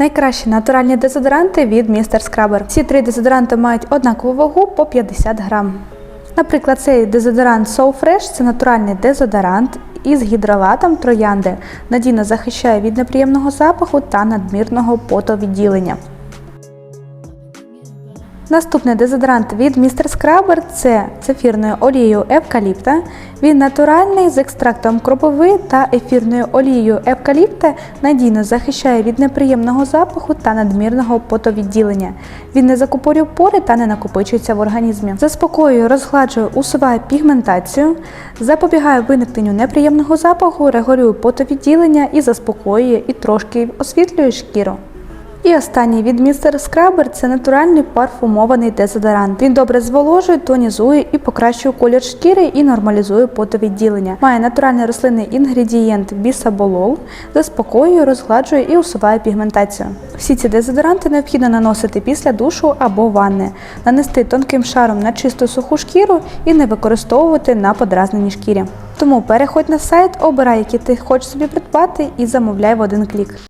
Найкращі натуральні дезодоранти від містер Скрабер. Ці три дезодоранти мають однакову вагу по 50 грам. Наприклад, цей дезодорант So Fresh – це натуральний дезодорант із гідролатом троянди. Надійно захищає від неприємного запаху та надмірного потовідділення. Наступний дезодорант від Mr. Scrubber – це цефірною олією евкаліпта. Він натуральний з екстрактом кропиви та ефірною олією евкаліпта надійно захищає від неприємного запаху та надмірного потовідділення. Він не закупорює пори та не накопичується в організмі. Заспокоює, розгладжує, усуває пігментацію, запобігає виникненню неприємного запаху, регулює потовідділення і заспокоює і трошки освітлює шкіру. І останній від Mr. Scrubber – це натуральний парфумований дезодорант. Він добре зволожує, тонізує і покращує колір шкіри і нормалізує потовідділення. Має натуральний рослинний інгредієнт бісаболол, заспокоює, розгладжує і усуває пігментацію. Всі ці дезодоранти необхідно наносити після душу або ванни, нанести тонким шаром на чисту суху шкіру і не використовувати на подразненій шкірі. Тому переходь на сайт, обирай, який ти хочеш собі придбати і замовляй в один клік.